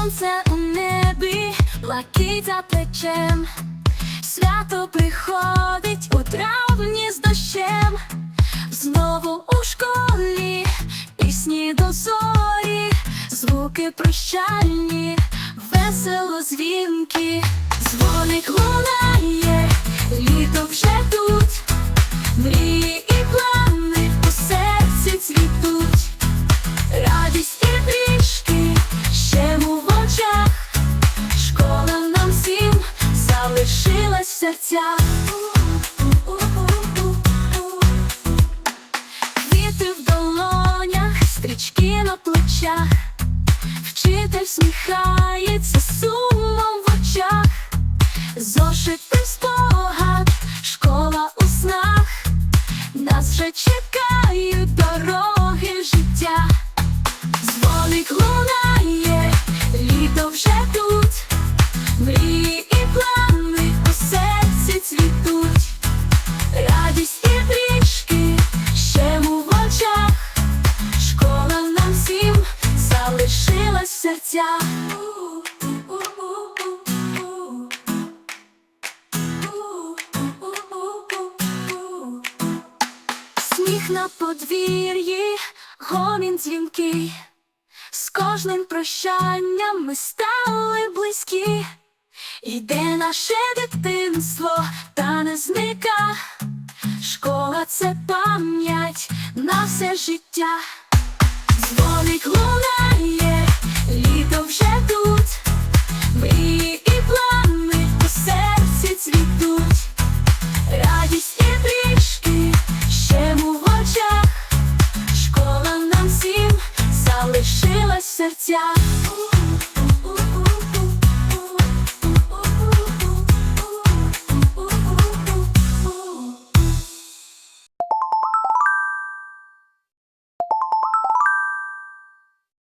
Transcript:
сонце у небі, блакить за плечем, свято приходить у травні з дощем, знову у школі, пісні до зорі, звуки прощальні, весело дзвінки, дзвоник лунає. В. Квіти в долонях, стрічки на плечах, вчитель сміхається сумом в очах, зошити спогад, школа у снах, нас вже чекають Сміх на подвір'ї, гомін дзвінкий. З кожним прощанням ми стали близькі, Іде наше дитинство, та не зника. Школа це пам'ять на все життя. Школа